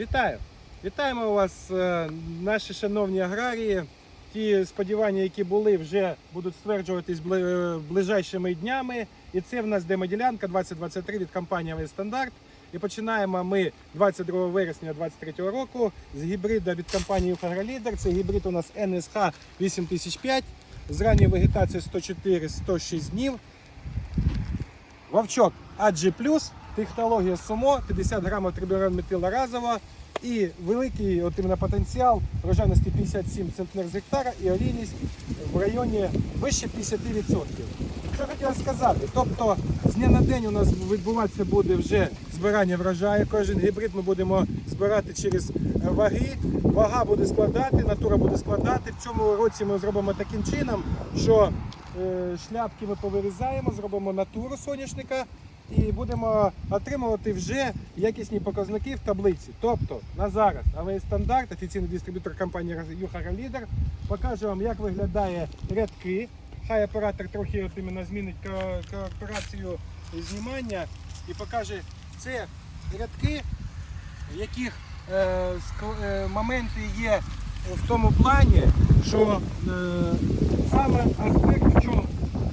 Вітаю! Вітаємо вас, е, наші шановні аграрії. Ті сподівання, які були, вже будуть стверджуватись е, ближайшими днями. І це в нас демоділянка 2023 від компанії «Авіастандарт». І починаємо ми 22 вересня 2023 року з гібрида від компанії «Агролідер». Це гібрид у нас NSH 8005 з ранньою вегетацією 104-106 днів. Вовчок AG+, технологія СУМО, 50 грамів трибіронметила разово і великий от іменно потенціал врожайності 57 центнер з гектара і олійність в районі вище 50%. Що хотів сказати? Тобто з дня на день у нас відбуватися буде вже збирання врожаю. Кожен гібрид ми будемо збирати через е, ваги. Вага буде складати, натура буде складати. В цьому році ми зробимо таким чином, що е, шляпки ми повирізаємо, зробимо натуру соняшника і будемо отримувати вже якісні показники в таблиці. Тобто на зараз АВС стандарт, офіційний дистриб'ютор компанії Юхара Лідер, покаже вам, як виглядає рядки. Хай оператор трохи от іменно змінить ко- кооперацію знімання і покаже це рядки, в яких е, е, моменти є в тому плані, що е, саме аспект в чому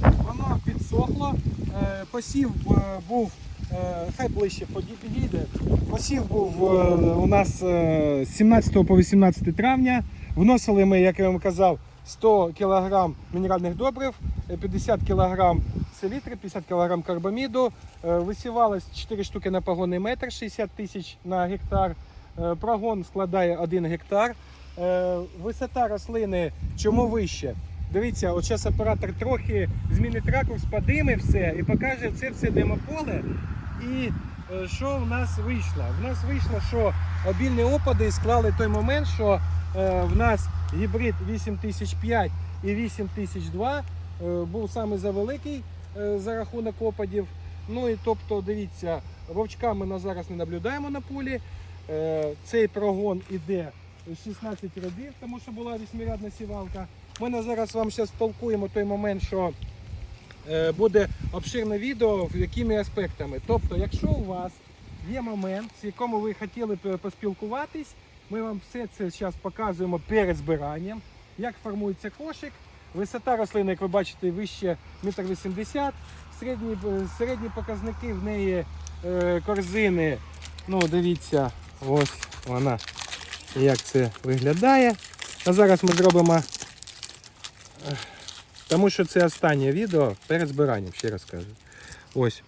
воно підсохло, е, посів е, був, е, хай ближче підійде. Посів був е, у нас з 17 по 18 травня. Вносили ми, як я вам казав, 100 кг мінеральних добрив, е, 50 кг селітри, 50 кг карбаміду. Висівалось 4 штуки на погонний метр, 60 тисяч на гектар. Прогон складає 1 гектар. Висота рослини чому вище? Дивіться, от зараз оператор трохи змінить ракурс, подиме все і покаже це все демополе. І е, що в нас вийшло? В нас вийшло, що обільні опади склали той момент, що е, в нас гібрид 8005 і 8002 е, був саме завеликий за рахунок опадів. Ну і тобто, дивіться, вовчка ми на зараз не наблюдаємо на полі. Цей прогон іде 16 рядів, тому що була вісьмирядна сівалка. Ми на зараз вам зараз полкуємо той момент, що е, буде обширне відео, якими аспектами. Тобто, якщо у вас є момент, з якому ви хотіли б поспілкуватись, ми вам все це зараз показуємо перед збиранням, як формується кошик. Висота рослини, як ви бачите, вище 1,80 м. Середні, е, середні показники в неї е, корзини. Ну, дивіться, ось вона, як це виглядає. А зараз ми зробимо, е, тому що це останнє відео перед збиранням, ще раз кажу. Ось.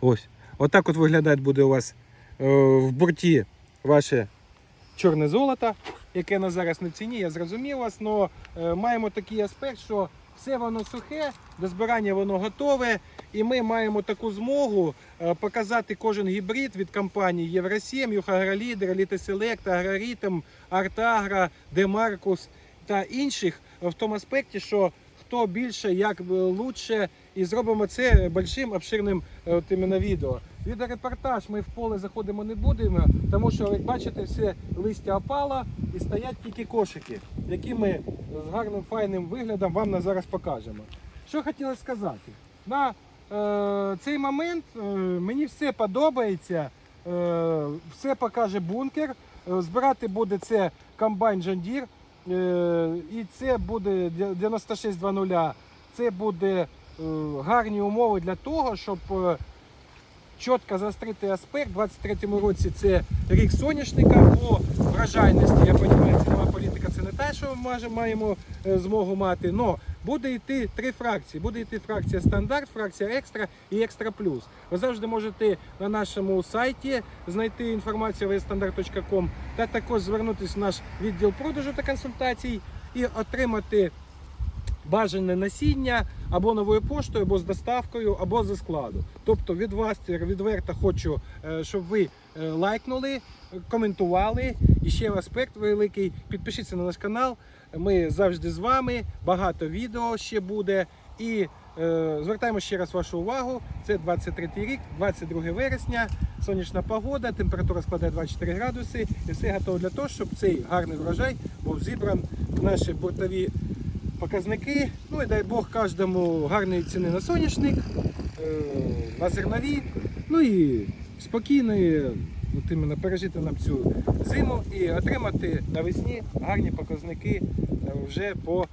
Ось. Отак от виглядати буде у вас е, в борті ваше чорне золото, яке на зараз не ціні, я зрозумів вас, але маємо такий аспект, що все воно сухе, до збирання воно готове, і ми маємо таку змогу е, показати кожен гібрид від компаній Євросім, Юхагролідер, Елітеселект, Агроритм, Артагра, Демаркус та інших в тому аспекті, що хто більше, як е, лучше, і зробимо це большим обширним е, от іменно відео. Відеорепортаж ми в поле заходимо не будемо, тому що, як бачите, все листя опало і стоять тільки кошики, які ми з гарним файним виглядом вам зараз покажемо. Що хотілося сказати? На е, цей момент е, мені все подобається, е, все покаже бункер. Е, збирати буде це комбайн John Deere, е, і це буде 96.00, Це буде е, гарні умови для того, щоб е, чітко застрити аспект. У 23-му році це рік соняшника по вражайності. Я розумію, цінова політика це не те, що ми маємо е, змогу мати. Но буде йти три фракції. Буде йти фракція стандарт, фракція екстра і екстра плюс. Ви завжди можете на нашому сайті знайти інформацію vstandard.com та також звернутися в наш відділ продажу та консультацій і отримати бажане насіння або новою поштою, або з доставкою, або зі складу. Тобто від вас відверто хочу, е, щоб ви е, лайкнули, коментували. І ще аспект великий. Підпишіться на наш канал. Ми завжди з вами. Багато відео ще буде. І е, звертаємо ще раз вашу увагу. Це 23 рік, 22 вересня, сонячна погода, температура складає 24 градуси. І все готово для того, щоб цей гарний врожай був зібран в наші бортові показники. Ну і дай Бог кожному гарної ціни на соняшник, е, на зернові. Ну і спокійної от іменно пережити нам цю зиму і отримати навесні гарні показники е, вже по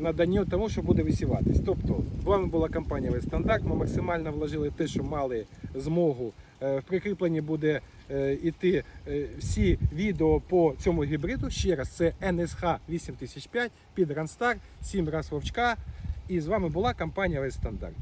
наданню тому, що буде висіватись. Тобто, вами була компанія «Весь стандарт. Ми максимально вложили те, що мали змогу. Е, В прикріпленні буде йти е, всі відео по цьому гібриду. Ще раз, це NSH 8005 під Ранстар, 7 раз вовчка. І з вами була компанія «Весь стандарт.